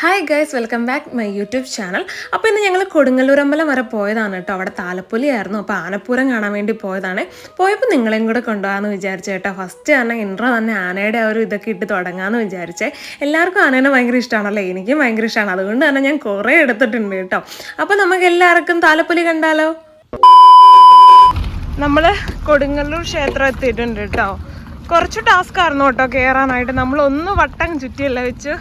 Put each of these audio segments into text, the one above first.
Hi guys welcome back my YouTube channel അപ്പോൾ ഇന്ന് ഞങ്ങൾ കൊടുങ്ങല്ലൂർ അമ്പലം വരെ പോയതാണ് കേട്ടോ. അവിടെ താലപ്പൊലിയായിരുന്നു. അപ്പോൾ ആനപ്പൂരം കാണാൻ വേണ്ടി പോയതാണ്. പോയപ്പോൾ നിങ്ങളെയും കൂടെ കൊണ്ടുപോകാമെന്ന് വിചാരിച്ചു കേട്ടോ. ഫസ്റ്റ് തന്നെ ഇൻട്രോ തന്നെ ആനയുടെ ആ ഒരു ഇതൊക്കെ ഇട്ട് തുടങ്ങാമെന്ന് വിചാരിച്ചേ. എല്ലാവർക്കും ആനേനെ ഭയങ്കര ഇഷ്ടമാണല്ലേ എനിക്കും ഭയങ്കര ഇഷ്ടമാണ് അതുകൊണ്ട് തന്നെ ഞാൻ കുറേ എടുത്തിട്ടുണ്ട് കേട്ടോ. അപ്പോൾ നമുക്ക് എല്ലാവർക്കും താലപ്പൊലി കണ്ടാലോ? നമ്മൾ കൊടുങ്ങല്ലൂർ ക്ഷേത്രം എത്തിയിട്ടുണ്ട് കേട്ടോ. കുറച്ച് ടാസ്ക് ആയിരുന്നു കേട്ടോ കയറാനായിട്ട് നമ്മൾ ഒന്ന് വട്ടം ചുറ്റിയല്ല വെച്ച്?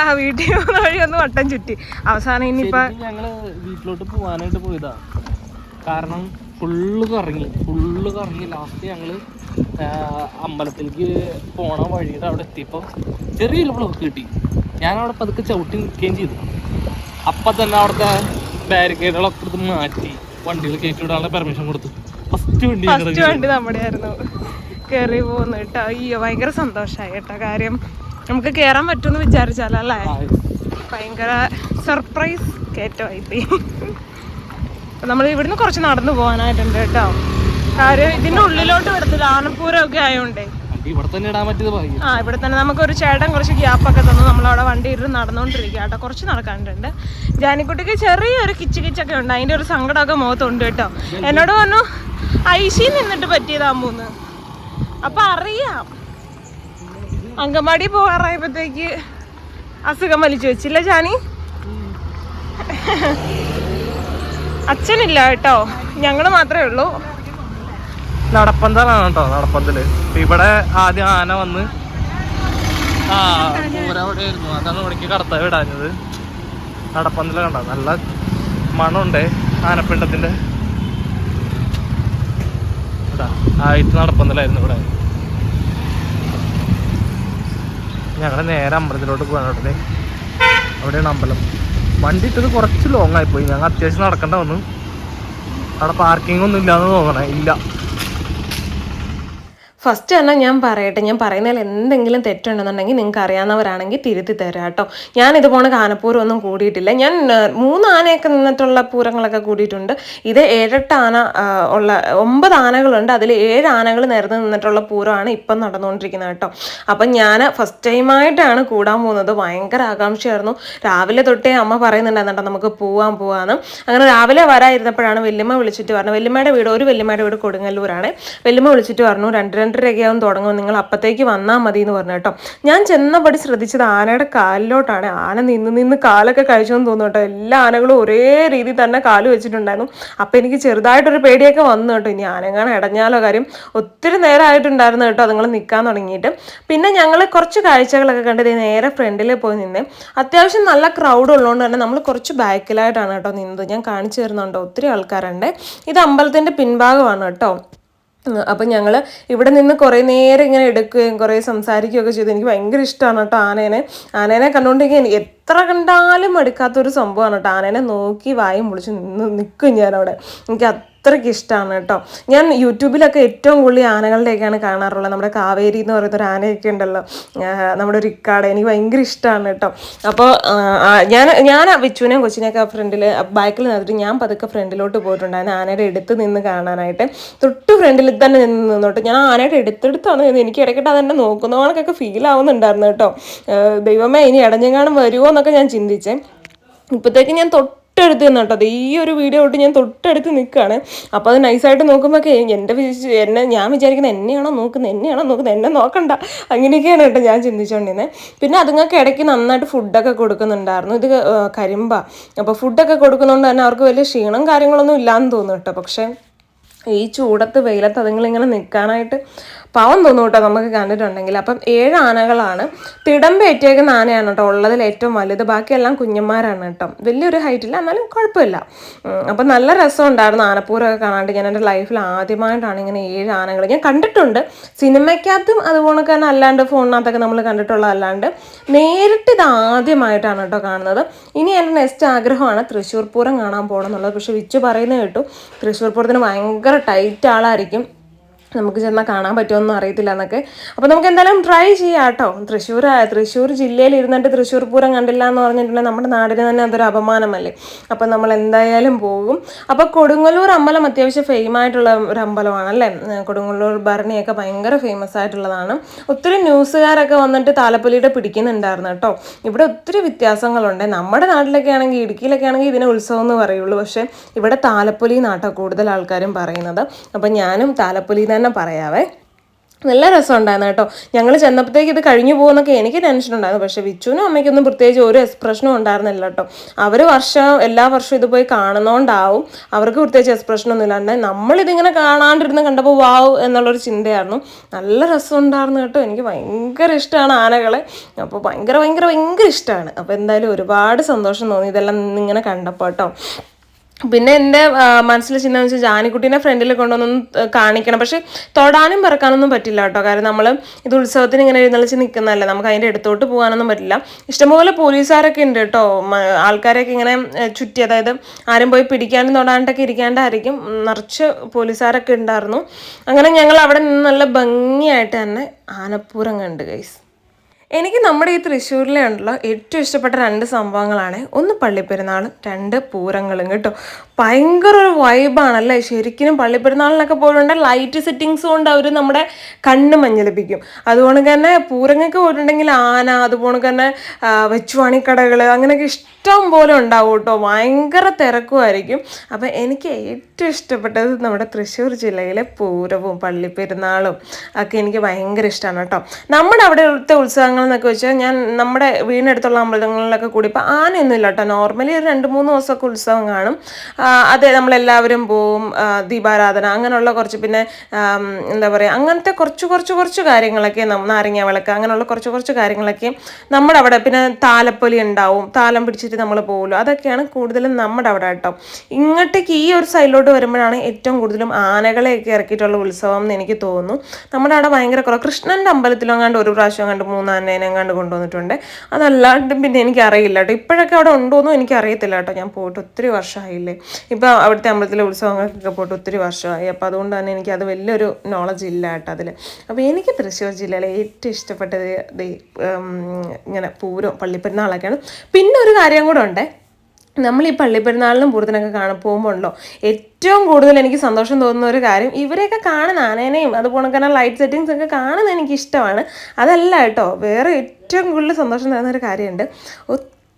ആ വീട്ടിൽ പോകുന്ന വഴി ഒന്ന് വട്ടം ചുറ്റി. അവസാനം ഇനിയിപ്പോ ഞങ്ങൾ വീട്ടിലോട്ട് പോവാനായിട്ട് പോയതാ. കാരണം ഫുള്ള് കറങ്ങി ഫുള്ള് കറങ്ങി. ലാസ്റ്റ് ഞങ്ങൾ അമ്പലത്തിലേക്ക് പോണ വഴിയുടെ അവിടെ എത്തിയപ്പോൾ ചെറിയൊരു ബ്ലോക്ക് കിട്ടി. ഞാൻ അവിടെ പതുക്കെ ചവിട്ടി നിൽക്കുകയും ചെയ്തു. അപ്പൊ തന്നെ അവിടുത്തെ ബാരിക്കേഡുകളൊക്കെ എടുത്ത് മാറ്റി വണ്ടികൾ കയറ്റി വിടാനുള്ള പെർമിഷൻ കൊടുത്തു. ഫസ്റ്റ് വണ്ടി ഫസ്റ്റ് വണ്ടി നമ്മുടെ ആയിരുന്നു കയറി പോകുന്നു കേട്ടോ. അയ്യോ ഭയങ്കര സന്തോഷമായി കേട്ടോ. കാര്യം നമുക്ക് കേറാൻ പറ്റുമെന്ന് വിചാരിച്ചാലോ അല്ലേ? ഭയങ്കര സർപ്രൈസ് കയറ്റമായി പോയി നമ്മൾ ഇവിടുന്ന് കുറച്ച് നടന്നു പോകാനായിട്ടുണ്ട് കേട്ടോ. കാര്യം ഇതിന്റെ ഉള്ളിലോട്ട് വരത്തില്ല ആനപ്പൂരം ഒക്കെ ആയതുകൊണ്ടേ ആ ഇവിടെ തന്നെ നമുക്ക് ഒരു ചേട്ടൻ കുറച്ച് ഗ്യാപ്പ് ഗ്യാപ്പൊക്കെ തന്നു. നമ്മളവിടെ വണ്ടി ഇരുന്ന് നടന്നുകൊണ്ടിരിക്കുക കേട്ടോ. കുറച്ച് നടക്കാനുണ്ട്. ജാനിക്കുട്ടിക്ക് ചെറിയൊരു കിച്ച് കിച്ചൊക്കെ ഉണ്ട്. അതിന്റെ ഒരു സങ്കടമൊക്കെ മുഖത്തുണ്ട് കേട്ടോ. എന്നോട് പറഞ്ഞു ഐശി നിന്നിട്ട് പറ്റിയതാമൂന്ന് അപ്പൊ അറിയാം. അങ്കമാടി പോകാറായപ്പോഴത്തേക്ക് അസുഖം വലിച്ചു വെച്ചില്ല ജാനി? അച്ഛനില്ല കേട്ടോ. ഞങ്ങൾ മാത്രമേ ഉള്ളൂ. നടപ്പന്തലാണ് കേട്ടോ നടപ്പന്തൽ. ഇവിടെ ആദ്യം ആന വന്ന് ആ വിടാഞ്ഞത്. നടപ്പന്തല കണ്ട? നല്ല മണമുണ്ട് ആനപ്പിണ്ടത്തിന്റെ. ആയിട്ട് നടപ്പന്തലായിരുന്നു ഇവിടെ. ഞങ്ങൾ നേരെ അമ്പലത്തിലോട്ട് പോകാൻ ഉടനെ അവിടെയാണ് അമ്പലം. വണ്ടി ഇട്ടത് കുറച്ച് ലോങ് ആയിപ്പോയി ഞങ്ങൾ അത്യാവശ്യം നടക്കേണ്ട വന്നു. അവിടെ പാർക്കിംഗ് ഒന്നും ഇല്ലാന്ന് തോന്നണേ. ഇല്ല. ഫസ്റ്റ് തന്നെ ഞാൻ പറയട്ടെ ഞാൻ പറയുന്നതിൽ എന്തെങ്കിലും തെറ്റുണ്ടെന്നുണ്ടെങ്കിൽ നിങ്ങൾക്ക് അറിയാവുന്നവരാണെങ്കിൽ തിരുത്തി തരാം കേട്ടോ. ഞാൻ ഇതുപോലെ ആനപ്പൂരം ഒന്നും കൂടിയിട്ടില്ല. ഞാൻ മൂന്ന് ആനയൊക്കെ നിന്നിട്ടുള്ള പൂരങ്ങളൊക്കെ കൂടിയിട്ടുണ്ട്. ഇത് ഏഴെട്ട് ആന ഉള്ള ഒമ്പത് ആനകളുണ്ട്. അതിൽ ഏഴ് ആനകൾ നിരന്ന് നിന്നിട്ടുള്ള പൂരമാണ് ഇപ്പം നടന്നുകൊണ്ടിരിക്കുന്നത് കേട്ടോ. അപ്പം ഞാൻ ഫസ്റ്റ് ടൈമായിട്ടാണ് കൂടാൻ പോകുന്നത്. ഭയങ്കര ആകാംക്ഷയായിരുന്നു. രാവിലെ തൊട്ടേ അമ്മ പറയുന്നുണ്ടായിരുന്നു നമുക്ക് പോവാൻ പോവാന്ന്. അങ്ങനെ രാവിലെ വരാതിരുന്നപ്പോഴാണ് വല്യമ്മ വിളിച്ചിട്ട് പറഞ്ഞു. വല്യമ്മയുടെ വീട് ഒരു വല്യമ്മയുടെ വീട് കൊടുങ്ങല്ലൂരാണ്. വല്യമ്മ വിളിച്ചിട്ട് പറഞ്ഞു രണ്ട് രണ്ടരയൊക്കെയാവും തുടങ്ങും. നിങ്ങൾ അപ്പത്തേക്ക് വന്നാൽ മതി എന്ന് പറഞ്ഞു കേട്ടോ. ഞാൻ ചെന്നപടി ശ്രദ്ധിച്ചത് ആനയുടെ കാലിലോട്ടാണ്. ആന നിന്ന് നിന്ന് കാലൊക്കെ കഴിച്ചെന്ന് തോന്നുന്നു കേട്ടോ. എല്ലാ ആനകളും ഒരേ രീതിയിൽ തന്നെ കാൽ വെച്ചിട്ടുണ്ടായിരുന്നു. അപ്പം എനിക്ക് ചെറുതായിട്ടൊരു പേടിയൊക്കെ വന്നു കേട്ടോ. ഇനി ആനങ്ങാണ് ഇടഞ്ഞാലോ കാര്യം. ഒത്തിരി നേരമായിട്ടുണ്ടായിരുന്നു കേട്ടോ അതുങ്ങൾ നിൽക്കാൻ തുടങ്ങിയിട്ട്. പിന്നെ ഞങ്ങൾ കുറച്ച് കാഴ്ചകളൊക്കെ കണ്ടത് നേരെ ഫ്രണ്ടിൽ പോയി നിന്ന് അത്യാവശ്യം നല്ല ക്രൗഡ് ഉള്ളതുകൊണ്ട് തന്നെ നമ്മൾ കുറച്ച് ബാക്കിലായിട്ടാണ് കേട്ടോ നിന്നത്. ഞാൻ കാണിച്ചു തരുന്നുണ്ടോ. ഒത്തിരി ആൾക്കാരുണ്ട്. ഇത് അമ്പലത്തിന്റെ പിൻഭാഗമാണ് കേട്ടോ. അപ്പം ഞങ്ങൾ ഇവിടെ നിന്ന് കുറേ നേരം ഇങ്ങനെ എടുക്കുകയും കുറേ സംസാരിക്കുകയൊക്കെ ചെയ്തു. എനിക്ക് ഭയങ്കര ഇഷ്ടമാണ് കേട്ടോ ആനേനെ. ആനേനെ കണ്ടുകൊണ്ടിരിക്കാൻ എത്ര കണ്ടാലും എടുക്കാത്തൊരു സംഭവമാണ് കേട്ടോ. ആനേനെ നോക്കി വായും പൊളിച്ച് നിന്ന് നിൽക്കും ഞാൻ അവിടെ എനിക്ക് അത്രയ്ക്ക് ഇഷ്ടമാണ് കേട്ടോ. ഞാൻ യൂട്യൂബിലൊക്കെ ഏറ്റവും കൂടുതൽ ആനകളുടെയൊക്കെയാണ് കാണാറുള്ളത്. നമ്മുടെ കാവേരി എന്ന് പറയുന്ന ഒരു ആനയൊക്കെ ഉണ്ടല്ലോ. നമ്മുടെ ഒരു ഇക്കാട് എനിക്ക് ഭയങ്കര ഇഷ്ടമാണ് കേട്ടോ. അപ്പോൾ ഞാൻ ഞാൻ വിച്ചുവിനെയും കൊച്ചിനെയൊക്കെ ഫ്രണ്ടിൽ ബാക്കിൽ നിന്നിട്ട് ഞാൻ പതുക്കെ ഫ്രണ്ടിലോട്ട് പോയിട്ടുണ്ടായിരുന്നു ആനയുടെ അടുത്ത് നിന്ന് കാണാനായിട്ട്. തൊട്ട് ഫ്രണ്ടിൽ തന്നെ നിന്ന് നിന്നോട്ട്. ഞാൻ ആനയുടെ എടുത്തെടുത്താണ് നിന്ന് എനിക്ക് ഇടയ്ക്കിട്ട് അതെന്നെ നോക്കുന്ന കണക്കൊക്കെ ഫീൽ ആവുന്നുണ്ടായിരുന്നു കേട്ടോ. ദൈവമേ ഇനി ഇടഞ്ഞെങ്ങാനും വരുമോ എന്നൊക്കെ ഞാൻ ചിന്തിച്ചേ. ഇപ്പോഴത്തേക്ക് ഞാൻ തൊട്ടടുത്ത് നിന്ന് കേട്ടോ. ഈ ഒരു വീഡിയോ തൊട്ട് ഞാൻ തൊട്ടടുത്ത് നിൽക്കുകയാണ് അപ്പോൾ അത് നൈസായിട്ട് നോക്കുമ്പോൾ എന്റെ എന്നെ ഞാൻ വിചാരിക്കുന്നത് എന്നെയാണോ നോക്കുന്നത് എന്നെയാണോ നോക്കുന്നത് എന്നെ നോക്കണ്ട. അങ്ങനെയൊക്കെയാണ് കേട്ടോ ഞാൻ ചിന്തിച്ചുകൊണ്ടിരുന്നത് പിന്നെ അതുങ്ങൾക്ക് ഇടയ്ക്ക് നന്നായിട്ട് ഫുഡൊക്കെ കൊടുക്കുന്നുണ്ടായിരുന്നു. ഇത് കരിമ്പ. അപ്പോൾ ഫുഡൊക്കെ കൊടുക്കുന്നതുകൊണ്ട് തന്നെ അവർക്ക് വലിയ ക്ഷീണം കാര്യങ്ങളൊന്നും ഇല്ലാന്ന് തോന്നുന്നു കേട്ടോ. പക്ഷേ ഈ ചൂടത്ത് വെയിലത്ത് അതുങ്ങളിങ്ങനെ നിൽക്കാനായിട്ട് പാവം തോന്നും കേട്ടോ നമുക്ക് കണ്ടിട്ടുണ്ടെങ്കിൽ. അപ്പം ഏഴ് ആനകളാണ്. തിടമ്പേറ്റേക്കുന്ന ആനയാണ് കേട്ടോ ഉള്ളതിൽ ഏറ്റവും വലുത്. ബാക്കിയെല്ലാം കുഞ്ഞന്മാരാണ് കേട്ടോ. വലിയൊരു ഹൈറ്റില്ല എന്നാലും കുഴപ്പമില്ല. അപ്പം നല്ല രസമുണ്ടായിരുന്നു ആനപ്പൂരമൊക്കെ കാണാണ്ട് ഞാൻ എന്റെ ലൈഫിൽ ആദ്യമായിട്ടാണ് ഇങ്ങനെ ഏഴ് ആനകൾ ഞാൻ കണ്ടിട്ടുണ്ട്. സിനിമയ്ക്കകത്തും അതുപോലെ തന്നെ അല്ലാണ്ട് ഫോണിനകത്തൊക്കെ നമ്മൾ കണ്ടിട്ടുള്ളതല്ലാണ്ട്. നേരിട്ട് ഇത് ആദ്യമായിട്ടാണ് കേട്ടോ കാണുന്നത്. ഇനി എന്റെ നെക്സ്റ്റ് ആഗ്രഹമാണ് തൃശ്ശൂർ പൂരം കാണാൻ പോകണം എന്നുള്ളത്. പക്ഷെ വിച്ച് പറയുന്നത് കേട്ടു. തൃശ്ശൂർ പൂരത്തിന് ഭയങ്കര ടൈറ്റ് ആളായിരിക്കും. നമുക്ക് ചെന്നാൽ കാണാൻ പറ്റുമെന്നും അറിയത്തില്ല എന്നൊക്കെ അപ്പോൾ നമുക്ക് എന്തായാലും ട്രൈ ചെയ്യാം കേട്ടോ തൃശ്ശൂർ തൃശ്ശൂർ ജില്ലയിൽ ഇരുന്നിട്ട് തൃശ്ശൂർ പൂരം കണ്ടില്ല എന്ന് പറഞ്ഞിട്ടുണ്ടെങ്കിൽ നമ്മുടെ നാടിന് തന്നെ അതൊരു അപമാനമല്ലേ? അപ്പോൾ നമ്മൾ എന്തായാലും പോകും അപ്പോൾ കൊടുങ്ങല്ലൂർ അമ്പലം അത്യാവശ്യം ഫെയിം ആയിട്ടുള്ള ഒരു അമ്പലമാണ് അല്ലേ? കൊടുങ്ങല്ലൂർ ഭരണിയൊക്കെ ഭയങ്കര ഫേമസ് ആയിട്ടുള്ളതാണ്. ഒത്തിരി ന്യൂസുകാരൊക്കെ വന്നിട്ട് താലപ്പൊലിയുടെ പിടിക്കുന്നുണ്ടായിരുന്നു കേട്ടോ. ഇവിടെ ഒത്തിരി വ്യത്യാസങ്ങളുണ്ട്. നമ്മുടെ നാട്ടിലൊക്കെ ആണെങ്കിൽ ഇടുക്കിയിലൊക്കെ ആണെങ്കിൽ ഇതിനെ ഉത്സവം എന്ന് പറയുള്ളൂ. പക്ഷേ ഇവിടെ താലപ്പൊലി നാട്ടാണ് കൂടുതൽ ആൾക്കാരും പറയുന്നത്. അപ്പം ഞാനും താലപ്പൊലി തന്നെ പറയാവേ. നല്ല രസമുണ്ടായിരുന്നു കേട്ടോ. ഞങ്ങൾ ചെന്നപ്പോഴത്തേക്ക് ഇത് കഴിഞ്ഞു പോകുന്നൊക്കെ എനിക്ക് ടെൻഷൻ ഉണ്ടായിരുന്നു. പക്ഷേ വിച്ചുവിനും അമ്മയ്ക്കൊന്നും പ്രത്യേകിച്ച് ഒരു എക്സ്പ്രഷനും ഉണ്ടായിരുന്നില്ല കേട്ടോ. അവർ വർഷം എല്ലാ വർഷവും ഇത് പോയി കാണുന്നതുകൊണ്ടാവും അവർക്ക് പ്രത്യേകിച്ച് എക്സ്പ്രഷനൊന്നും ഇല്ലാണ്ട് നമ്മളിതിങ്ങനെ കാണാണ്ടിരുന്ന് കണ്ടപ്പോൾ വാവ് എന്നുള്ളൊരു ചിന്തയായിരുന്നു. നല്ല രസം ഉണ്ടായിരുന്നു കേട്ടോ. എനിക്ക് ഭയങ്കര ഇഷ്ടമാണ് ആനകളെ. അപ്പോൾ ഭയങ്കര ഭയങ്കര ഭയങ്കര ഇഷ്ടമാണ്. അപ്പോൾ എന്തായാലും ഒരുപാട് സന്തോഷം തോന്നി ഇതെല്ലാം ഇങ്ങനെ കണ്ടപ്പോൾ കേട്ടോ. പിന്നെ എന്റെ മനസ്സിൽ ചിന്ത വെച്ചാൽ ജാനിക്കുട്ടീനെ ഫ്രണ്ടിൽ കൊണ്ടൊന്നും കാണിക്കണം. പക്ഷെ തൊടാനും പറക്കാനൊന്നും പറ്റില്ല കേട്ടോ. കാരണം നമ്മൾ ഇത് ഉത്സവത്തിന് ഇങ്ങനെ എഴുന്നള്ളിച്ച് നിൽക്കുന്നതല്ലേ നമുക്ക് അതിന്റെ അടുത്തോട്ട് പോകാനൊന്നും പറ്റില്ല. ഇഷ്ടംപോലെ പോലീസുകാരൊക്കെ ഉണ്ട് കേട്ടോ. ആൾക്കാരൊക്കെ ഇങ്ങനെ ചുറ്റി അതായത് ആരും പോയി പിടിക്കാനും തൊടാണ്ടൊക്കെ ഇരിക്കാണ്ടായിരിക്കും. നിറച്ച് പോലീസുകാരൊക്കെ ഉണ്ടായിരുന്നു. അങ്ങനെ ഞങ്ങൾ അവിടെ നിന്ന് നല്ല ഭംഗിയായിട്ട് തന്നെ ആനപ്പൂരം കണ്ട് ഗൈസ് എനിക്ക് നമ്മുടെ ഈ തൃശ്ശൂരിലെ ഉണ്ടല്ലോ ഏറ്റവും ഇഷ്ടപ്പെട്ട രണ്ട് സംഭവങ്ങളാണ്. ഒന്ന് പള്ളിപ്പെരുന്നാളും രണ്ട് പൂരങ്ങളും കേട്ടോ. ഭയങ്കര ഒരു വൈബാണല്ലേ ശരിക്കും പള്ളിപ്പെരുന്നാളിനൊക്കെ പോലുണ്ട് ലൈറ്റ് സെറ്റിങ്സ് കൊണ്ട് അവർ നമ്മുടെ കണ്ണ് മഞ്ഞളിപ്പിക്കും. അതുകൊണ്ട് തന്നെ പൂരങ്ങൾക്ക് പോയിട്ടുണ്ടെങ്കിൽ ആന അതുപോലെ തന്നെ വെച്ചുവാണിക്കടകൾ അങ്ങനെയൊക്കെ ഇഷ്ടം പോലെ ഉണ്ടാവും കേട്ടോ. ഭയങ്കര തിരക്കുമായിരിക്കും. അപ്പം എനിക്ക് ഏറ്റവും ഇഷ്ടപ്പെട്ടത് നമ്മുടെ തൃശ്ശൂർ ജില്ലയിലെ പൂരവും പള്ളിപ്പെരുന്നാളും ഒക്കെ എനിക്ക് ഭയങ്കര ഇഷ്ടമാണ് കേട്ടോ. നമ്മുടെ അവിടുത്തെ ഉത്സവങ്ങൾ എന്നൊക്കെ വെച്ചാൽ ഞാൻ നമ്മുടെ വീടിനടുത്തുള്ള അമ്പലങ്ങളിലൊക്കെ കൂടി ഇപ്പം ആനയൊന്നും ഇല്ല കേട്ടോ നോർമലി ഒരു രണ്ട് മൂന്ന് ദിവസമൊക്കെ ഉത്സവം കാണും. അതെ നമ്മളെല്ലാവരും പോവും ദീപാരാധന അങ്ങനെയുള്ള കുറച്ച് പിന്നെ എന്താ പറയുക അങ്ങനത്തെ കുറച്ച് കുറച്ച് കുറച്ച് കാര്യങ്ങളൊക്കെ നാരങ്ങ വിളക്ക് അങ്ങനെയുള്ള കുറച്ച് കുറച്ച് കാര്യങ്ങളൊക്കെ നമ്മുടെ അവിടെ പിന്നെ താലപ്പൊലി ഉണ്ടാവും. താലം പിടിച്ചിട്ട് നമ്മൾ പോകുമല്ലോ അതൊക്കെയാണ് കൂടുതലും നമ്മുടെ അവിടെ കേട്ടോ. ഇങ്ങോട്ടേക്ക് ഈ ഒരു സൈഡിലോട്ട് വരുമ്പോഴാണ് ഏറ്റവും കൂടുതലും ആനകളെയൊക്കെ ഇറക്കിയിട്ടുള്ള ഉത്സവം എന്ന് എനിക്ക് തോന്നുന്നു. നമ്മുടെ അവിടെ ഭയങ്കര കുറവ്. കൃഷ്ണന്റെ അമ്പലത്തിലും കണ്ട് ഒരു പ്രാവശ്യം കണ്ട് മൂന്നാനേനെ കണ്ട് കൊണ്ടുവന്നിട്ടുണ്ട്. അതല്ലാണ്ട് പിന്നെ എനിക്കറിയില്ല കേട്ടോ. ഇപ്പോഴൊക്കെ അവിടെ ഉണ്ടോയെന്നും എനിക്കറിയത്തില്ല കേട്ടോ. ഞാൻ പോയിട്ട് ഒത്തിരി വർഷമായില്ലേ. ഇപ്പോൾ അവിടുത്തെ അമ്പലത്തിലെ ഉത്സവങ്ങൾക്കൊക്കെ പോയിട്ട് ഒത്തിരി വർഷമായി. അപ്പോൾ അതുകൊണ്ട് തന്നെ എനിക്ക് അത് വലിയൊരു നോളജ് ഇല്ല കേട്ടോ അതിൽ അപ്പോൾ എനിക്ക് തൃശ്ശൂർ ജില്ലയിലെ ഏറ്റവും ഇഷ്ടപ്പെട്ടത് ഇങ്ങനെ പൂരം പള്ളിപ്പെരുന്നാളൊക്കെയാണ്. പിന്നെ ഒരു കാര്യം കൂടെ ഉണ്ട്. നമ്മൾ ഈ പള്ളിപ്പെരുന്നാളിനും പൂരത്തിനൊക്കെ കാണാൻ പോകുമ്പോൾ ഉണ്ടല്ലോ ഏറ്റവും കൂടുതൽ എനിക്ക് സന്തോഷം തോന്നുന്ന ഒരു കാര്യം ഇവരെയൊക്കെ കാണുന്ന ആനേനെയും അതുപോലെ തന്നെ ലൈറ്റ് സെറ്റിങ്സ് ഒക്കെ കാണുന്നത് എനിക്ക് ഇഷ്ടമാണ് അതല്ല കേട്ടോ വേറെ ഏറ്റവും കൂടുതൽ സന്തോഷം തരുന്ന ഒരു കാര്യമുണ്ട്.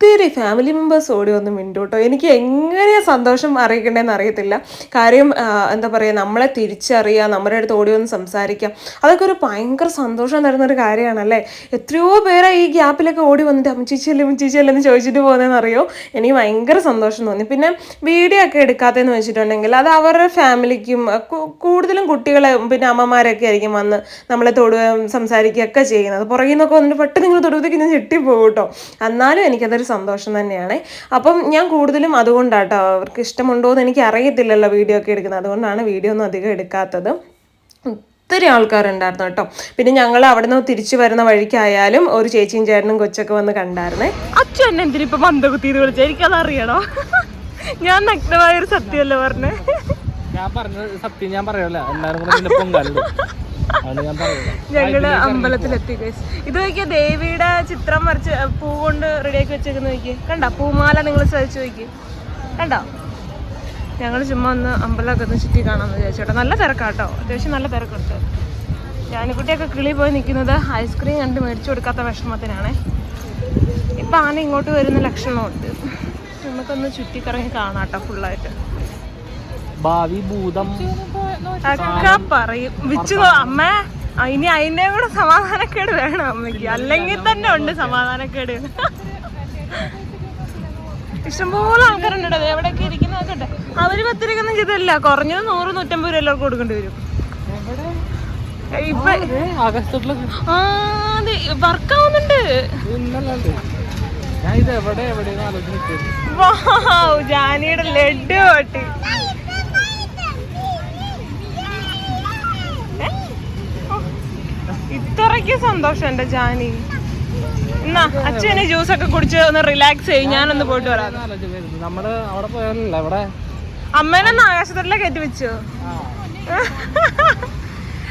ഒത്തിരി ഫാമിലി മെമ്പേഴ്സ് ഓടി വന്ന് മിണ്ടു കേട്ടോ എനിക്ക് എങ്ങനെയാണ് സന്തോഷം അറിയിക്കേണ്ടതെന്ന് അറിയത്തില്ല. കാര്യം എന്താ പറയുക നമ്മളെ തിരിച്ചറിയുക നമ്മുടെ അടുത്ത് ഓടി വന്ന് സംസാരിക്കാം. അതൊക്കെ ഒരു ഭയങ്കര സന്തോഷം തരുന്ന ഒരു കാര്യമാണല്ലേ? എത്രയോ പേരെ ഈ ഗ്യാപ്പിലൊക്കെ ഓടി വന്നിട്ട് അമ്മച്ചിച്ചല്ലേ അമ്മച്ചിച്ചല്ലേ എന്ന് ചോദിച്ചിട്ട് പോകുന്നതെന്ന് അറിയോ എനിക്ക് ഭയങ്കര സന്തോഷം തോന്നി. പിന്നെ വീഡിയോ ഒക്കെ എടുക്കാത്തതെന്ന് വെച്ചിട്ടുണ്ടെങ്കിൽ അത് അവരുടെ ഫാമിലിക്കും കൂടുതലും കുട്ടികളെ പിന്നെ അമ്മമാരൊക്കെ ആയിരിക്കും വന്ന് നമ്മളെ തൊടുകയും സംസാരിക്കുകയൊക്കെ ചെയ്യുന്നത്. പുറകിൽ നിന്നൊക്കെ വന്നിട്ട് പെട്ടെന്ന് നിങ്ങൾ തൊടുവത്തേക്ക് ഞാൻ ചെട്ടിപ്പോകും കേട്ടോ. എന്നാലും എനിക്കതൊരു സന്തോഷം തന്നെയാണ്. അപ്പം ഞാൻ കൂടുതലും അതുകൊണ്ടാട്ടോ അവർക്ക് ഇഷ്ടമുണ്ടോ എന്ന് എനിക്ക് അറിയത്തില്ലല്ലോ വീഡിയോ ഒക്കെ എടുക്കുന്നത്. അതുകൊണ്ടാണ് വീഡിയോ ഒന്നും അധികം എടുക്കാത്തത്. ഒത്തിരി ആൾക്കാരുണ്ടായിരുന്നു കേട്ടോ. പിന്നെ ഞങ്ങൾ അവിടെ നിന്ന് തിരിച്ചു വരുന്ന വഴിക്കായാലും ഒരു ചേച്ചിയും ചേട്ടനും കൊച്ചൊക്കെ വന്ന് കണ്ടായിരുന്നേ. അച്ഛൻ എന്നെ എന്തിനിപ്പോ മന്ദകുത്തിയത് വിളിച്ച? എനിക്കത് അറിയണോ? ഞാൻ നഗ്നമായ ഒരു സത്യമല്ലേ പറഞ്ഞേ? ഞാൻ പറഞ്ഞത് സത്യം ഞാൻ പറയല്ല എല്ലാരും കൂടെ നിന്നെ ഞങ്ങൾ അമ്പലത്തിലെത്തി. ഇത് നോക്കിയ ദേവിയുടെ ചിത്രം വരച്ച് പൂ കൊണ്ട് റെഡിയാക്കി വെച്ചേക്കുന്ന നോക്കി കണ്ട? പൂമാല നിങ്ങൾ ശ്രദ്ധിച്ചു നോക്കി കണ്ടോ? ഞങ്ങൾ ചുമ്മാ ഒന്ന് അമ്പലമൊക്കെ ഒന്ന് ചുറ്റി കാണാമെന്ന് വിചാരിച്ചോട്ടെ നല്ല തിരക്കാട്ടോ. അത്യാവശ്യം നല്ല തിരക്കുണ്ട്. ഞാനിക്കുട്ടിയൊക്കെ കിളി പോയി നിൽക്കുന്നത് ഐസ്ക്രീം കണ്ട് മേടിച്ചു കൊടുക്കാത്ത വിഷമത്തിനാണ്. ഇപ്പം ആന ഇങ്ങോട്ട് വരുന്ന ലക്ഷണമുണ്ട്. നമുക്കൊന്ന് ചുറ്റിക്കറങ്ങി കാണാട്ടോ ഫുള്ളായിട്ട് ഭാവി ഭൂതം. ഒക്കെ പറയും. വിച്ചു അമ്മ ഇനി അതിന്റെ കൂടെ സമാധാനക്കേട് വേണം അമ്മയ്ക്ക്. അല്ലെങ്കിൽ തന്നെ ഉണ്ട് സമാധാനക്കേട്. ഇഷ്ടംപോലെ ആൾക്കാരുണ്ട് എവിടെയൊക്കെ ഇരിക്കുന്നതൊക്കെ അവർ പത്തിരിക്കൊന്നും ചെയ്തല്ല കുറഞ്ഞത് നൂറ് നൂറ്റമ്പത് രൂപ എല്ലാവർക്കും കൊടുക്കേണ്ടി വരും. ഇപ്പൊ ആ അതെ. വർക്കാവുന്നുണ്ട്. ജാനിയുടെ ലഡു പൊട്ടി ഇത്രയ്ക്ക് സന്തോഷം എന്റെ ജാനി. എന്നാ അച്ഛനെ ജ്യൂസ് ഒക്കെ കുടിച്ച് ഒന്ന് റിലാക്സ് ചെയ്യും ഞാനൊന്ന് പോയിട്ട് വരാം. നമ്മൾ അവിടെ പോയാലല്ല ഇവിടെ? അമ്മേനൊന്ന് ആകാശത്തോട്ടിലെ കയറ്റി വെച്ചു.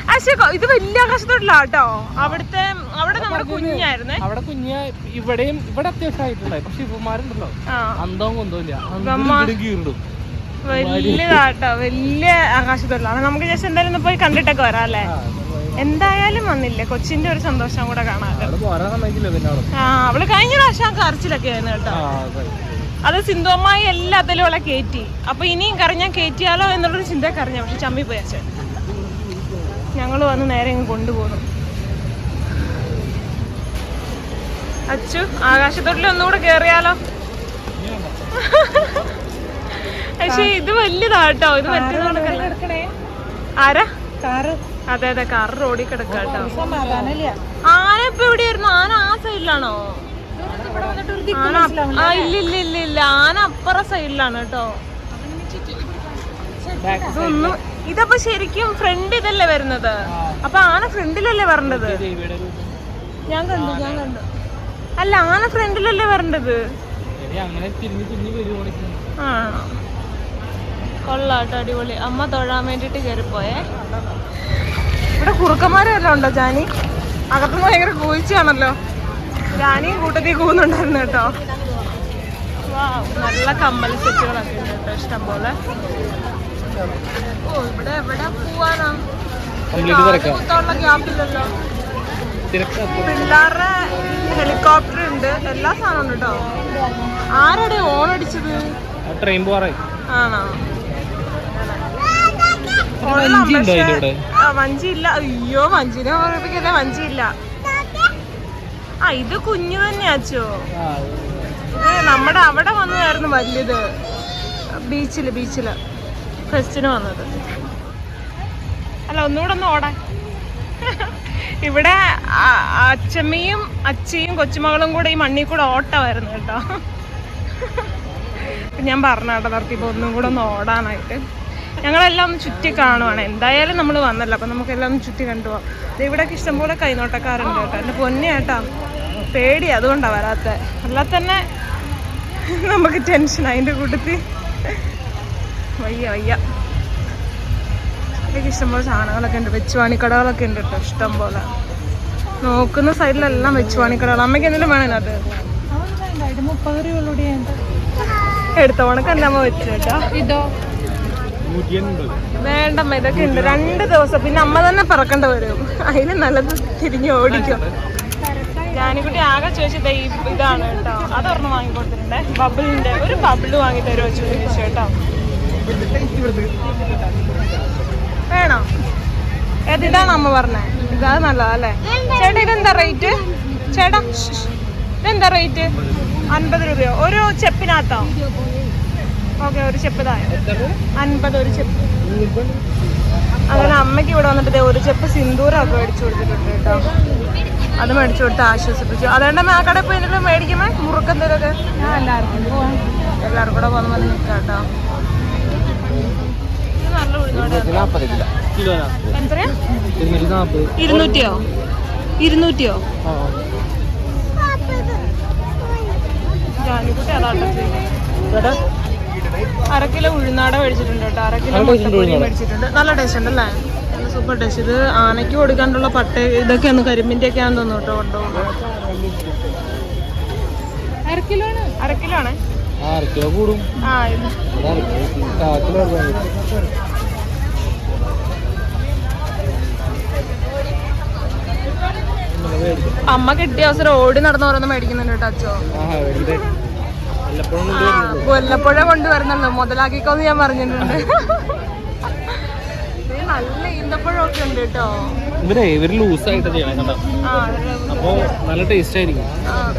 പക്ഷേ കൊ- ഇത് വലിയ ആകാശത്തോട്ടിലാട്ടോ കേട്ടോ. അവിടുത്തെ അവിടെ നമ്മുടെ കുഞ്ഞായിരുന്നേ. അവിടെ കുഞ്ഞ ഇവിടെയും ഇവിടെ അത്യാവശ്യമായിട്ടുണ്ടായിരുന്നു പക്ഷെ ഇവന്മാരുണ്ടല്ലോ. അന്തവും കൊന്തവും വലിയതാട്ടോ വലിയ ആകാശത്തോട്ടിലാണ് നമുക്ക് ജസ്റ്റ് എന്തായാലും ഒന്ന് പോയി കണ്ടിട്ടൊക്കെ വരാം അല്ലേ? എന്തായാലും വന്നില്ല. കൊച്ചിന്റെ ഒരു സന്തോഷം കൂടെ കാണാൻ ആ അവൾ കഴിഞ്ഞ പ്രാവശ്യം കറച്ചിലൊക്കെ ആയിരുന്നു കേട്ടോ. അതെ. സിന്ധുവമ്മായി എല്ലാത്തിലും അവളെ കയറ്റി അപ്പൊ ഇനിയും കറിഞ്ഞാൽ കയറ്റിയാലോ എന്നുള്ളൊരു ചിന്ത കറിഞ്ഞ പക്ഷെ ചമ്മി പോയ ഞങ്ങൾ വന്ന് നേരെ ഇങ്ങ് കൊണ്ടുപോകുന്നു അച്ചു ആകാശത്തോട്ടിൽ ഒന്നുകൂടെ കേറിയാലോ? പക്ഷേ ഇത് വലിയതാട്ടോ ഇത് മറ്റേ ആരാ? കാറ് അതെ അതെ കാർ റോഡിൽ കിടക്കാട്ടോ. ആന ഇപ്പൊ എവിടെയായിരുന്നു? ആന ആ സൈഡിലാണോ? ആന ആ ഇല്ല ഇല്ല ഇല്ല ഇല്ല ആന അപ്പുറ സൈഡിലാണ് കേട്ടോ. ഇതൊന്നും ഇതപ്പോ ശരിക്കും ഫ്രണ്ട് ഇതല്ലേ വരുന്നത്? അപ്പൊ ആന ഫ്രണ്ടിലല്ലേ വരേണ്ടത്? ഞാൻ കണ്ടു ഞാൻ കണ്ടു. അല്ല ആന ഫ്രണ്ടിലല്ലേ വരേണ്ടത്? കൊള്ളാട്ടോ അടിപൊളി. അമ്മ തൊഴാൻ വേണ്ടിട്ട് കയറിപ്പോയേ ഇവിടെ കുറുക്കന്മാരെല്ലാം ഉണ്ടോ ജാനി? അകത്തുനിന്ന് ഭയങ്കര കൂയിച്ചാണല്ലോ ജാനിയും കൂട്ടത്തിൽ കൂന്നുണ്ടായിരുന്നു കേട്ടോ. നല്ല കമ്മൽ സെറ്റുകളൊക്കെ ഉണ്ട് കേട്ടോ ഇഷ്ടം പോലെ ഓ ഇവിടെ എവിടെ പോവാനാ കംപ്ലീറ്റ് തിരക്കാം. കുത്താനുള്ള ഗ്യാപ്പില്ലല്ലോ തിരക്കാം. പിള്ളേരുടെ ഹെലികോപ്റ്റർ ഉണ്ട്. എല്ലാ സാധനവും ഉണ്ട് കേട്ടോ. ആരുടെ ഓൺ അടിച്ചത്? ട്രെയിൻ ആണോ? വഞ്ചി ഇവിടെ ആ വഞ്ചി ഇല്ല അയ്യോ വഞ്ചിനെ ഓർമ്മിപ്പിക്കല്ലേ വഞ്ചി ആ ഇത് കുഞ്ഞു തന്നെയാച്ചോ നമ്മുടെ അവിടെ വന്നതായിരുന്നു വലിയത്. ബീച്ചിൽ ബീച്ചിൽ. ഫെസ്റ്റിന് വന്നത്. അല്ല ഒന്നുകൂടെ ഒന്ന് ഓടാൻ. ഇവിടെ അച്ഛമ്മയും അച്ചമ്മയും അച്ചിയും കൊച്ചുമകളും കൂടെ ഈ മണ്ണിൽ കൂടെ ഓട്ടമായിരുന്നു കേട്ടോ. ഞാൻ പറഞ്ഞ കേട്ടോ നിർത്തിയപ്പോൾ ഒന്നും കൂടെ ഒന്ന് ഓടാനായിട്ട്. ഞങ്ങളെല്ലാം ഒന്ന് ചുറ്റി കാണുവാണ്. എന്തായാലും നമ്മൾ വന്നല്ലോ. അപ്പം നമുക്കെല്ലാം ഒന്ന് ചുറ്റി കണ്ടുപോകാം. ഇവിടെയൊക്കെ ഇഷ്ടംപോലെ കൈനോട്ടക്കാരുണ്ട് കേട്ടോ. എന്റെ പൊന്നെ കേട്ടോ പേടി അതുകൊണ്ടാണ് വരാത്ത. അല്ലാതെ തന്നെ നമുക്ക് ടെൻഷൻ അതിന്റെ കൂട്ടത്തിൽ. വയ്യ വയ്യ. ഇവിടെയൊക്കെ ഇഷ്ടംപോലെ സാധനങ്ങളൊക്കെ ഉണ്ട്. വെച്ചുവാണിക്കടകളൊക്കെ ഉണ്ട് കേട്ടോ ഇഷ്ടംപോലെ. നോക്കുന്ന സൈഡിലെല്ലാം വെച്ചുവാണിക്കടകൾ. അമ്മയ്ക്ക് എന്തെങ്കിലും വേണം അത് എടുത്ത ഉണക്ക് അമ്മ വെച്ചു കേട്ടോ? ഇതോ. വേണ്ടമ്മ ഇതൊക്കെ ഉണ്ട്. രണ്ട് ദിവസം. പിന്നെ അമ്മ തന്നെ പറക്കേണ്ട വരും. അതിന് നല്ലത് തിരിഞ്ഞ് ഓടിക്കും. ജാനിക്കുട്ടി ആകെ ചോദിച്ചത് ഈ ഇതാണ് കേട്ടോ. അതൊരെണ്ണം വാങ്ങി കൊടുത്തിട്ടുണ്ടേ ബബിളിന്റെ. ഒരു ബബിൾ വാങ്ങി തരുമോ ചോദിച്ചു കേട്ടോ. വേണോ? ഏത് ഇതാണ് അമ്മ പറഞ്ഞേ? ഇതാ നല്ലതല്ലേ ചേട്ടാ ഇതെന്താ റേറ്റ്? ചേട്ടാ. ഇതെന്താ റേറ്റ്? അൻപത് രൂപയോ? ഒരു ചെപ്പിനകത്തോ? ഓക്കെ ഒരു ചെപ്പ് താഴെ അൻപത് ഒരു ചെപ്പ്. അങ്ങനെ അമ്മയ്ക്ക് ഇവിടെ വന്നിട്ട് ഒരു ചെപ്പ് സിന്ദൂരമൊക്കെ മേടിച്ചു കൊടുത്തിട്ടുണ്ട് കേട്ടോ. അത് മേടിച്ചു കൊടുത്ത് ആശ്വസിപ്പിച്ചു. അതുകൊണ്ട് ആ കടയിൽ പോയി എന്തെങ്കിലും മേടിക്കുമ്പോൾ മുറുക്കെന്തെങ്കിലുമൊക്കെ ഞാൻ എല്ലാവർക്കും കൂടെ വന്ന് വന്ന് നിൽക്കാം കേട്ടോ. ഇരുന്നൂറ്റിയോ? ഇരുന്നൂറ്റിയോ? ആ. ജാനിക്കുട്ടി അതാട്ടോ അര കിലോ ഉഴുന്നാട മേടിച്ചിട്ടുണ്ട് കേട്ടോ. അര കിലോ മുട്ടപ്പൊടി മേടിച്ചിട്ടുണ്ട്. നല്ല ടേസ്റ്റ് ഉണ്ടല്ലേ? നല്ല സൂപ്പർ ടേസ്റ്റ് ഇത് ആനയ്ക്ക് കൊടുക്കാനുള്ള പട്ട ഇതൊക്കെയാണ് കരിമ്പിന്റെ ഒക്കെ ആണെന്ന് തോന്നുന്നു കേട്ടോ കൊണ്ടുപോകുന്നത്. അര കിലോ ആണ്? അര കിലോ ആണേ ആ, അര കിലോ കൂടും. ആ ഇത്. അമ്മ കിട്ടിയ അവസരം ഓടി നടന്ന് ഓരോന്ന് മേടിക്കുന്നുണ്ട് കേട്ടോ അച്ഛോ. വല്ലപ്പോഴും കൊണ്ട് വരുന്നുള്ളൂ. കൊല്ലപ്പുഴ കൊണ്ടുവരുന്നല്ലോ മുതലാക്കിക്കോന്ന് ഞാൻ പറഞ്ഞിട്ടുണ്ട്. നല്ല ഈന്തപ്പഴമൊക്കെ ഉണ്ട് കേട്ടോ. ഇവരെ ഇവർ ലൂസായിട്ട് ചെയ്യണം കണ്ടോ? അപ്പൊ നല്ല ടേസ്റ്റ് ആയിരിക്കും.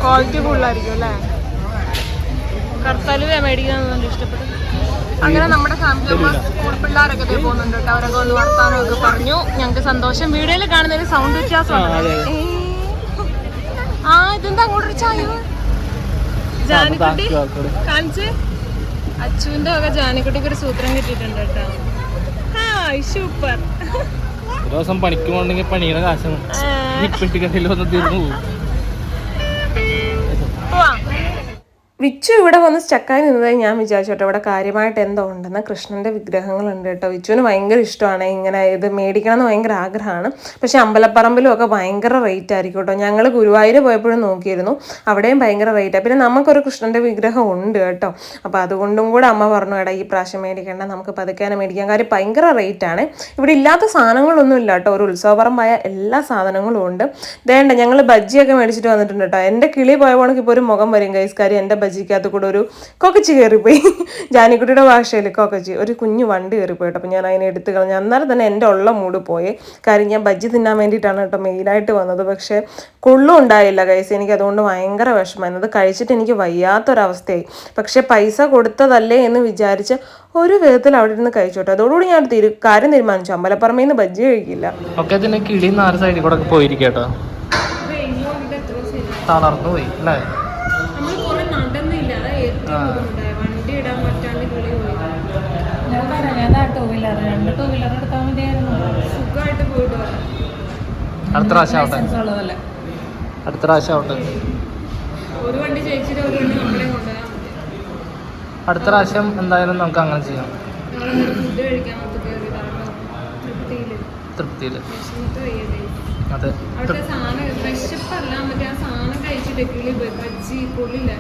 ക്വാളിറ്റി കൂടുതലായിരിക്കും അല്ലേ? കർത്താലുവ മേടിക്കാൻ ഇഷ്ടപ്പെട്ടു അങ്ങനെ നമ്മുടെ ഫാമിലി സ്കൂൾ പിള്ളേരൊക്കെ ദേ പോകുന്നുണ്ട് കേട്ടോ. അവരൊക്കെ ഒന്ന് വർത്താനം ഒക്കെ പറഞ്ഞു. ഞങ്ങൾക്ക് സന്തോഷം. വീഡിയോയിൽ കാണുന്ന ഒരു സൗണ്ട് വ്യത്യാസം ആ, അതെ, അതെ. ആ ഇതെന്താ? അങ്ങോട്ടൊരു ചായ? ജാനിക്കുട്ടി കാണിച്ച്? അച്ചുവിന്റെ ഒക്കെ ജാനിക്കുട്ടിക്ക് ഒരു സൂത്രം കിട്ടിയിട്ടുണ്ട് കേട്ടോ. ഹായ് സൂപ്പർ ഒരു ദിവസം പണിക്ക് പോകണമെങ്കിൽ പണിയുടെ കാശ് പെട്ടിക്കടയിൽ വന്ന് തീർന്നു പോകും വിച്ചു ഇവിടെ വന്ന് സ്റ്റക്കായി നിന്നതായി ഞാൻ വിചാരിച്ചു കേട്ടോ. ഇവിടെ കാര്യമായിട്ട് എന്തോ ഉണ്ടെന്ന്. കൃഷ്ണന്റെ വിഗ്രഹങ്ങളുണ്ട് കേട്ടോ. വിച്ചുവിന് ഭയങ്കര ഇഷ്ടമാണ് ഇങ്ങനെ ഇത് മേടിക്കണം എന്ന് ഭയങ്കര ആഗ്രഹമാണ്. പക്ഷേ അമ്പലപ്പറമ്പിലും ഒക്കെ ഭയങ്കര റേറ്റ് ആയിരിക്കും കേട്ടോ. ഞങ്ങൾ ഗുരുവായൂർ പോയപ്പോഴും നോക്കിയിരുന്നു. അവിടെയും ഭയങ്കര റേറ്റാണ് പിന്നെ നമുക്കൊരു കൃഷ്ണന്റെ വിഗ്രഹം ഉണ്ട് കേട്ടോ. അപ്പോൾ അതുകൊണ്ടും കൂടെ അമ്മ പറഞ്ഞു എടാ ഈ പ്രാവശ്യം മേടിക്കേണ്ട. നമുക്ക് പതുക്കാനെ മേടിക്കാൻ കാര്യം ഭയങ്കര റേറ്റാണ് ഇവിടെ ഇല്ലാത്ത സാധനങ്ങളൊന്നും ഇല്ല കേട്ടോ. ഒരു ഉത്സവപറമ്പായ എല്ലാ സാധനങ്ങളും ഉണ്ട്. വേണ്ട ഞങ്ങൾ ബജ്ജിയൊക്കെ മേടിച്ചിട്ട് വന്നിട്ടുണ്ട് കേട്ടോ. എന്റെ കിളി പോയ പോണക്ക് ഇപ്പോൾ ഒരു മുഖം വരും കൈസ്കാരി എന്റെ ബജ്ജിക്കകത്ത് കൂടെ ഒരു കൊക്കച്ചി കയറിപ്പോയി. ജാനിക്കുട്ടിയുടെ ഭാഷയിൽ കൊക്കച്ചി. ഒരു കുഞ്ഞു വണ്ടി കയറിപ്പോയി കേട്ടോ. അപ്പോൾ ഞാൻ അതിനെ എടുത്ത് കളഞ്ഞു. അന്നേരം തന്നെ എന്റെ ഉള്ള മൂട് പോയി. കാര്യം ഞാൻ ബജ്ജി തിന്നാൻ വേണ്ടിയിട്ടാണ് കേട്ടോ മെയിനായിട്ട് വന്നത്. പക്ഷേ കൊള്ളും ഉണ്ടായില്ല കൈസ് എനിക്ക് അതുകൊണ്ട് ഭയങ്കര വിഷമം അത് കഴിച്ചിട്ട് എനിക്ക് വയ്യാത്തൊരവസ്ഥയായി. പക്ഷേ പൈസ കൊടുത്തതല്ലേ എന്ന് വിചാരിച്ച് ഒരു വിധത്തിൽ അവിടെ ഇരുന്ന് കഴിച്ചു കേട്ടോ. അതോടുകൂടി ഞാൻ തീരു കാര്യം തീരുമാനിച്ചു. അമ്പലപ്പുറമേ നിന്ന് ബജ്ജി കഴിക്കില്ല. ഒക്കെ തന്നെ കിളി നാല് സൈഡിൽ കൂടെ പോയിരിക്കട്ടോ തളർന്നു പോയി അല്ലേ? വണ്ടി ഇടാൻ പറ്റാണ്ട് കിളി പോയി. ഞാൻ ടൂ വീലർ രണ്ട് ടൂ വീലർ എടുത്താൽ മതിയായിരുന്നു. സുഖമായിട്ട് പോയിട്ട് വരാം. അടുത്ത പ്രാവശ്യം ആവട്ടെ. അടുത്ത പ്രാവശ്യം ആവട്ടെ. ഒരു വണ്ടി ചേച്ചിട്ട് ഒരു വണ്ടി നമ്മളെ മതി അടുത്ത പ്രാവശ്യം എന്തായാലും നമുക്ക് അങ്ങനെ ചെയ്യാം. ഫുഡ് കഴിക്കാൻ തൃപ്തിയിൽ. അതെ. സാധനം അല്ല മറ്റേ ആ സാധനം കഴിച്ചിട്ട് കിളി ബജ്ജി കൊള്ളില്ല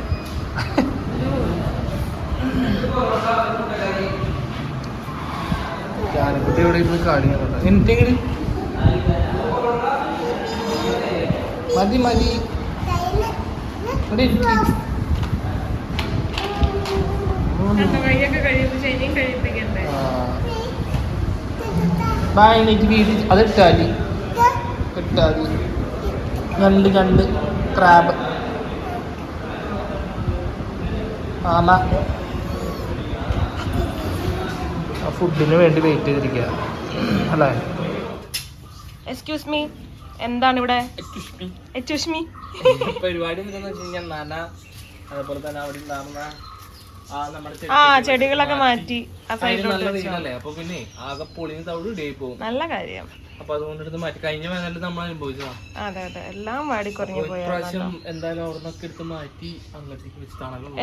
ഞാനിക്കുട്ടി ഇവിടെ ഇരുന്ന് എനിക്കെങ്കിലും മതി മതി. ഇവിടെ ഇരിക്ക്. രണ്ടു കൈയൊക്കെ കഴിയുമ്പോൾ ശനിയും കഴിപ്പിക്കണ്ടേ? ആ. ബാ എനിക്ക് വീട് അത് ഇട്ടാലി ഇട്ടാലി ഞണ്ട് ഞണ്ട് ക്രാബ്. ആമ. ആ ഫുഡിന് വേണ്ടി വെയിറ്റ് ചെയ്തിരിക്കുക അല്ലേ? എക്സ്ക്യൂസ് മീ എന്താണ് ഇവിടെ എക്സ്ക്യൂസ് മീ പരിപാടി എന്താണെന്ന് വെച്ച് കഴിഞ്ഞാൽ നന അതുപോലെ തന്നെ അവിടെ ഉണ്ടാകുന്ന ആ ചെടികളൊക്കെ മാറ്റി. ആ സൈഡിലോട്ട് നല്ല വെച്ചു വെയിലല്ലേ? അപ്പൊ പിന്നെ ആകെ പൊളിഞ്ഞ് തവിട് ഇടയിൽ പോകും. നല്ല കാര്യം. അപ്പൊ മാറ്റി. കഴിഞ്ഞ വേനലിൽ നമ്മൾ അതെ അതെ. എല്ലാം വാടിക്കുറഞ്ഞു പോയ ഇപ്രാവശ്യം എന്തായാലും അവിടെ നിന്നൊക്കെ എടുത്ത് മാറ്റി അങ്ങോട്ടേക്ക്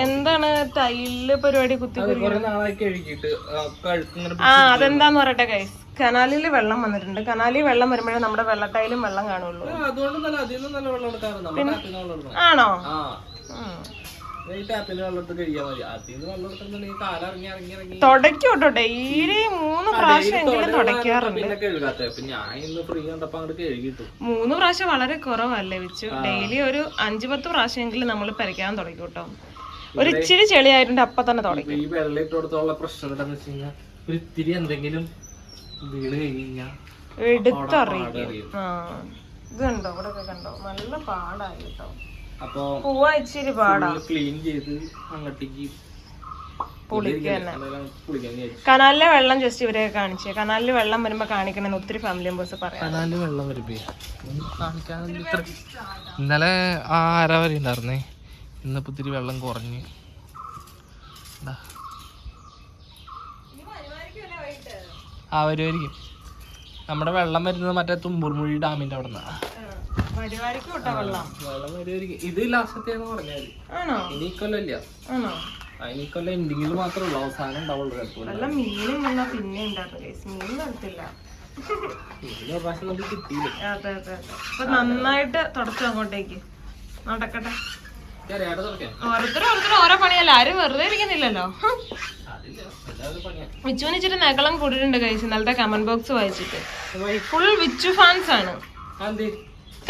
എന്താണ് തൈൽ പരിപാടി കുത്തി അത് കുറെ നാളായി കഴുകിയിട്ട് ആ കഴുക്ക് ഇങ്ങനെ ആ അതെന്താന്ന് പറയട്ടെ കൈസ് കനാലിൽ വെള്ളം വന്നിട്ടുണ്ട്. കനാലിൽ വെള്ളം വരുമ്പോഴേ നമ്മുടെ വെള്ളട്ടയിലും വെള്ളം കാണുള്ളൂ. അതുകൊണ്ട് നല്ല അതിൽ നിന്ന് നല്ല വെള്ളം എടുക്കാറ് നമ്മുടെ ടാപ്പിൽ വെള്ളം എടുക്കണം ആണോ? ആ. ഉം. ഇറങ്ങി ഡെയിലി മൂന്ന് പ്രാവശ്യം എങ്കിലും മൂന്ന് പ്രാവശ്യം വളരെ കുറവല്ലേ വെച്ചു. ഡെയിലി ഒരു അഞ്ചു പത്ത് പ്രാവശ്യമെങ്കിലും നമ്മൾ പരിക്കാൻ തുടങ്ങി കേട്ടോ ഒരു ഇച്ചിരി ചെളിയായിട്ടുണ്ട് അപ്പൊ തന്നെ തുടങ്ങി ഈ വെള്ളം ഇട്ട് കൊടുത്തുള്ള പ്രശ്നം എന്താണെന്ന് വെച്ച് കഴിഞ്ഞാൽ ഒരു ഇത്തിരി എന്തെങ്കിലും വീണ് കഴിഞ്ഞാൽ എടുത്തറിയിക്കും ആ. ഇത് കണ്ടോ ഇവിടെ കണ്ടോ? നല്ല പാടായി കേട്ടോ അപ്പൊ പൂവ ഇച്ചിരി പാടാ. ക്ലീൻ ചെയ്ത് അങ്ങോട്ടേക്ക് കനാലിലെ വെള്ളം ജസ്റ്റ് ഇവരെ കാണിച്ചേ. കനാലിൽ വെള്ളം വരുമ്പോ കാണിക്കണെന്ന് ഒത്തിരി ഫാമിലി മെമ്പേഴ്സ് പറയാം. കനാലിൽ വെള്ളം വരുമ്പേ. ഇന്നലെ ആ അര വരെ ഉണ്ടായിരുന്നേ. ഇന്നിപ്പോ ഇത്തിരി വെള്ളം കുറഞ്ഞ്. ആ വരുമായിരിക്കും നമ്മുടെ വെള്ളം വരുന്നത് മറ്റേ തുമ്പൂർമുഴി ഡാമിന്റെ അവിടെ നിന്നാ പരിപാടിക്ക് വിട്ട വെള്ളം ഇത് ലാസ്റ്റത്തെന്ന് പറഞ്ഞാൽ ആണോ? ഇനി ആണോ? എൻഡിങ്ങിൽ മാത്രമേ ഉള്ളൂ. അവസാനം ഉണ്ടാവുള്ളൂ. മീനും വന്നാ പിന്നെ guys. മീൻ നടത്തില്ല ഇതിന് ഒരു പ്രാവശ്യം നമുക്ക് കിട്ടിയില്ല. അതെ അതെ അതെ. അപ്പൊ നന്നായിട്ട് തുടച്ചു അങ്ങോട്ടേക്ക്. നടക്കട്ടെ. തുറക്കാം ഓരോരുത്തരും ഓരോരുത്തരും ഓരോ പണിയല്ല? ആരും വെറുതെ ഇരിക്കുന്നില്ലല്ലോ. ഹും. അതില്ല എല്ലാവരും പണിയാ. വിച്ചുവിന് ഇച്ചിരി നകളം കൂടിയിട്ടുണ്ട് കഴിച്ച് ഇന്നലത്തെ കമന്റ് ബോക്സ് വായിച്ചിട്ട്. ഫുൾ വിച്ചു ഫാൻസ് ആണ്. അതെ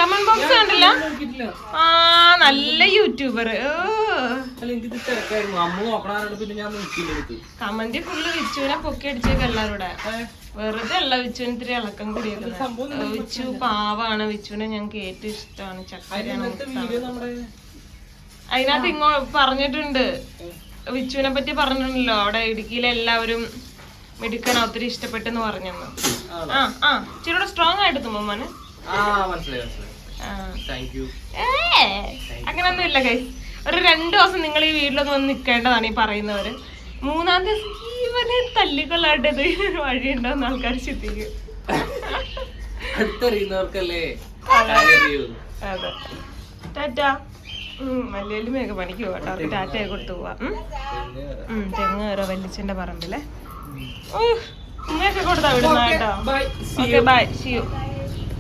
കമന്റ് ബോക്സ് കണ്ടില്ല? ആ നല്ല യൂട്യൂബർ കമന്റ് ഫുള്ള് വിച്ചുവിനെ പൊക്കി അടിച്ചേക്ക് എല്ലാവരുടെ വെറുതെ അല്ല വിച്ചുവിന് ഇത്തിരി ഇളക്കം കൂടി വിച്ചു പാവാണ്. വിച്ചുവിനെ ഞങ്ങൾക്ക് ഏറ്റവും ഇഷ്ടമാണ് ചക്കരയാണ് അതിനകത്ത് ഇങ്ങോ പറഞ്ഞിട്ടുണ്ട്. വിച്ചുവിനെ പറ്റി പറഞ്ഞിട്ടുണ്ടല്ലോ. അവിടെ ഇടുക്കിയിലെ എല്ലാവരും മിടുക്കൻ ഒത്തിരി ഇഷ്ടപ്പെട്ടെന്ന് പറഞ്ഞെന്ന്. ആ ആ. ഇച്ചിരി സ്ട്രോങ് ആയിട്ട് തുമ്മന് മനസ്സിലായി. അങ്ങനൊന്നും ഇല്ല കൈ ഒരു രണ്ടു ദിവസം നിങ്ങൾ ഈ വീട്ടിലൊന്ന് വന്ന് നിൽക്കേണ്ടതാണ് ഈ പറയുന്നവര്. മൂന്നാം ദിവസം ഇവനെ തല്ലിക്കൊള്ളാട്ടത് വഴിയുണ്ടോന്ന് ആൾക്കാർ ചിന്തിക്കും. അടുത്തറിയുന്നവർക്കല്ലേ അതെ. ടാറ്റാ. വല്യമ്മയൊക്കെ പണിക്ക് പോകട്ടോ അവർക്ക് ടാറ്റയൊക്കെ കൊടുത്തു പോവാ. തെങ്ങ് കയറോ വല്ലിച്ചന്റെ പറമ്പിലെ. ഉമ്മയൊക്കെ കൊടുത്താ വിടുന്ന കേട്ടോ. Okay bye C U